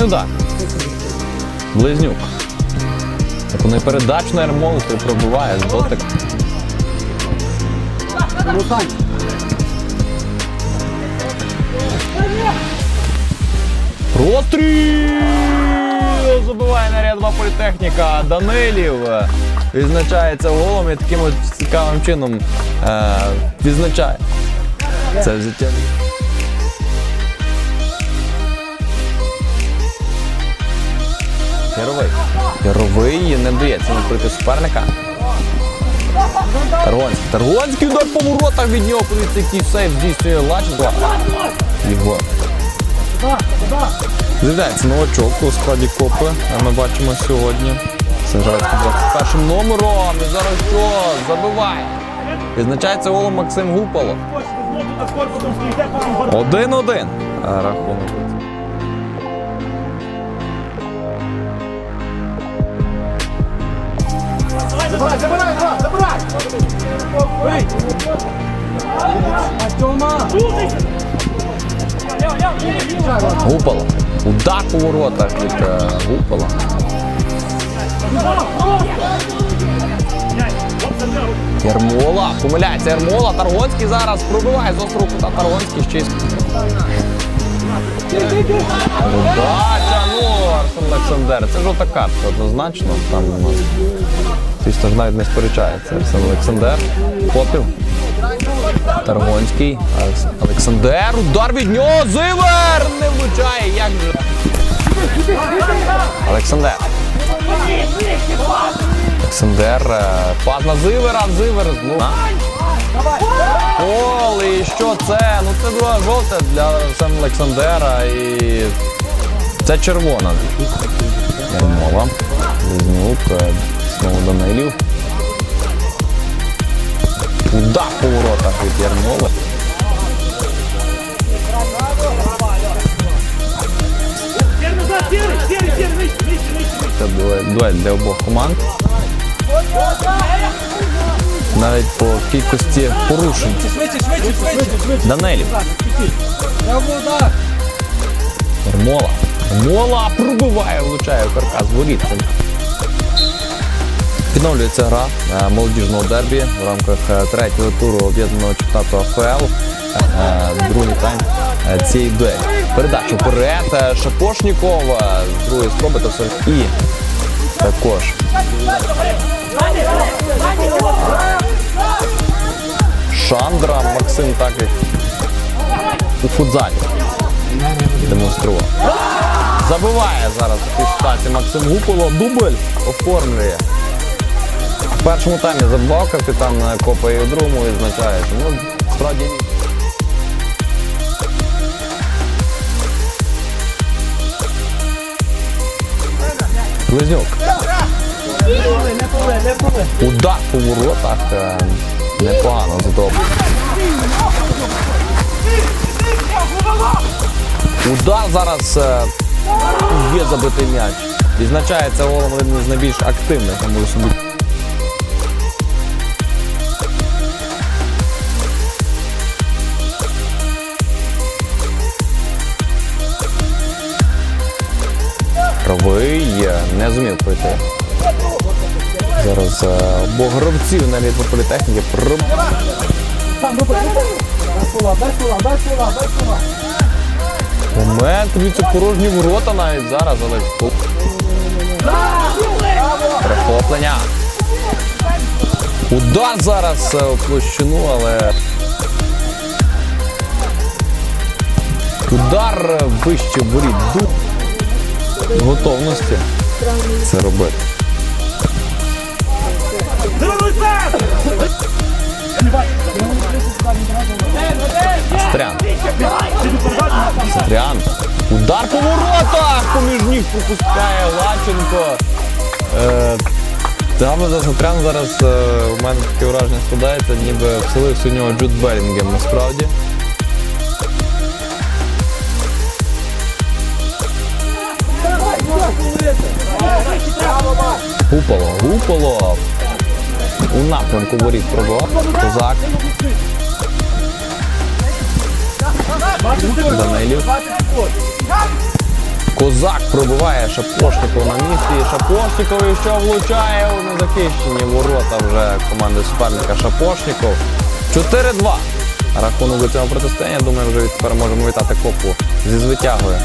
удар. Близнюк. Так вони передачно Ермоловий пробиває з дотик. Простріл! Забиває наряд 2 політехніка. Данилів відзначається голом і таким от цікавим чином е, відзначає. Це взяття. Яровий. Яровий не вдається накрити суперника. Таргонський. Таргонський удар по воротах від нього. Подивіться, який сейф здійснює Лаченко. Його. З'являється новачок у складі копи. а Ми бачимо сьогодні. Грають під 21 номером. І зараз що? Забиває. Відзначається голом Максим Гупало. Один-один. Рахунок. Забирай, забирай, Іван, забирай! Гупало. Удар по воротах від е, Гупала. Ярмола. Помиляється Ярмола. Таргонський зараз пробиває з острого кута. Таргонський ще й. Удача, ну, Арсен Олександр. Це жовта картка однозначно. Там у нас звісно ж навіть не сперечається. Олександр. Попів. Таргонський. Олександр. Удар від нього. Зивер! Не влучає. Як же? Олександр. Олександр. е, Пас на Зивера. Зивер. Ну. Гол, і що це? Ну це друга жовта для Сем Олександера і це червона. Ярмова. Близнюк. Е, Знову Данилів. Удар по воротах від Ярмоли. Це дуель, дуель для обох команд. Навіть по кількості порушень. Данелів. Ермола. Ермола пробиває, влучає в каркас воріт. Відновлюється гра е, молодіжного дербі в рамках е, третього туру об'єднаного чемпіонату АФЛ. Е, Другий тайм цієї дуелі. Передача вперед. Шапошніков з другої спроби все. І також Шандра Максим так як у футзалі демонстрував. Забиває зараз в ситуації Максим Гуполо. Дубль оформлює. Першому таймі забивав капітан Копа і у другому відзначається. Ну, справді. Близнюк. Удар по воротах. е, Непогано задобно. Удар зараз е, є забитий м'яч. Відзначається голом один із найбільш активних, я собі. Правий е, не зумів пройти. Зараз е, обох гравців на літву політехніки проб... Момент, дивіться, порожні ворота навіть зараз, але тут. Перехоплення. Удар зараз е, у площину, але. Удар е, вище воріт. Готовності це робити. Стрян. Стрян. Удар по воротах! Поміж ніг пропускає Лаченко. Е, за Сатрян зараз е, у мене таке враження складається, ніби вселився у нього Джуд Белінгем насправді. Гупало, гупало. У напрямку воріт пробував. Козак. Данилів. Козак пробиває Шапошніков на місці. І Шапошніков що влучає у незахищені ворота вже команди суперника Шапошніков. 4-2. Рахунок до цього протистояння. Думаю, вже тепер можемо вітати копу зі звитягою.